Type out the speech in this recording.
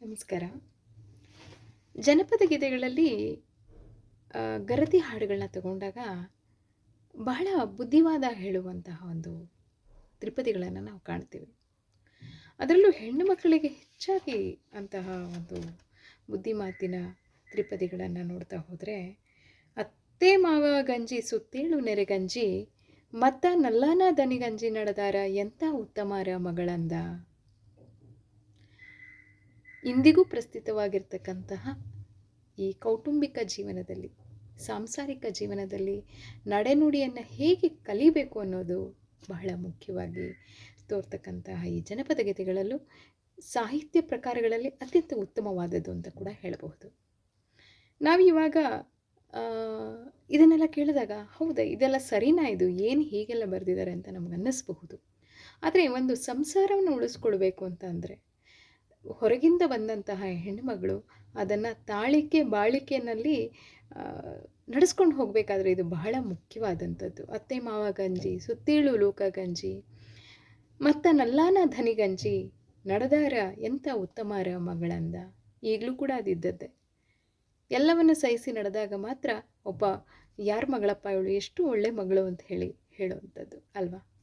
ನಮಸ್ಕಾರ. ಜನಪದ ಗೀತೆಗಳಲ್ಲಿ ಗರತಿ ಹಾಡುಗಳನ್ನ ತಗೊಂಡಾಗ ಬಹಳ ಬುದ್ಧಿವಾದ ಹೇಳುವಂತಹ ಒಂದು ತ್ರಿಪದಿಗಳನ್ನು ನಾವು ಕಾಣ್ತೀವಿ. ಅದರಲ್ಲೂ ಹೆಣ್ಣು ಮಕ್ಕಳಿಗೆ ಹೆಚ್ಚಾಗಿ ಅಂತಹ ಒಂದು ಬುದ್ಧಿಮಾತಿನ ತ್ರಿಪದಿಗಳನ್ನು ನೋಡ್ತಾ ಹೋದರೆ, ಅತ್ತೆ ಮಾವ ಗಂಜಿ ಸುತ್ತೇಳು ನೆರೆಗಂಜಿ ಮತ್ತ ನಲ್ಲಾನ ದನಿಗಂಜಿ ನಡೆದಾರ ಎಂಥ ಉತ್ತಮಾರ ಮಗಳಂದ ಇಂದಿಗೂ ಪ್ರಸ್ತುತವಾಗಿರ್ತಕ್ಕಂತಹ ಈ ಕೌಟುಂಬಿಕ ಜೀವನದಲ್ಲಿ, ಸಾಂಸಾರಿಕ ಜೀವನದಲ್ಲಿ ನಡೆನುಡಿಯನ್ನು ಹೇಗೆ ಕಲಿಬೇಕು ಅನ್ನೋದು ಬಹಳ ಮುಖ್ಯವಾಗಿ ತೋರ್ತಕ್ಕಂತಹ ಈ ಜನಪದ ಗೀತೆಗಳಲ್ಲೂ ಸಾಹಿತ್ಯ ಪ್ರಕಾರಗಳಲ್ಲಿ ಅತ್ಯಂತ ಉತ್ತಮವಾದದ್ದು ಅಂತ ಕೂಡ ಹೇಳಬಹುದು. ನಾವು ಇವಾಗ ಇದನ್ನೆಲ್ಲ ಕೇಳಿದಾಗ, ಹೌದಾ, ಇದೆಲ್ಲ ಸರಿನಾ ಇದು? ಏನು ಹೀಗೆಲ್ಲ ಬರೆದಿದ್ದಾರೆ ಅಂತ ನಮ್ಗೆ ಅನ್ನಿಸ್ಬಹುದು. ಆದರೆ ಒಂದು ಸಂಸಾರವನ್ನು ಉಳಿಸ್ಕೊಳ್ಬೇಕು ಅಂತ ಅಂದರೆ ಹೊರಗಿಂದ ಬಂದಂತಹ ಹೆಣ್ಣುಮಗಳು ಅದನ್ನು ತಾಳಿಕೆ, ಬಾಳಿಕೆನಲ್ಲಿ ನಡೆಸ್ಕೊಂಡು ಹೋಗಬೇಕಾದ್ರೆ ಇದು ಬಹಳ ಮುಖ್ಯವಾದಂಥದ್ದು. ಅತ್ತೆ, ಮಾವ ಗಂಜಿ, ಸುತ್ತೀಳು ಲೋಕ ಗಂಜಿ, ಮತ್ತ ನಲ್ಲಾನ ಧನಿ ಗಂಜಿ ನಡೆದಾರ ಎಂಥ ಉತ್ತಮಾರ ಮಗಳಂದ? ಈಗಲೂ ಕೂಡ ಅದಿದ್ದದ್ದೇ. ಎಲ್ಲವನ್ನು ಸಹಿಸಿ ನಡೆದಾಗ ಮಾತ್ರ ಒಬ್ಬ ಯಾರ ಮಗಳಪ್ಪ ಇವಳು? ಎಷ್ಟು ಒಳ್ಳೆ ಮಗಳು ಅಂತ ಹೇಳಿ ಹೇಳುವಂಥದ್ದು, ಅಲ್ವಾ?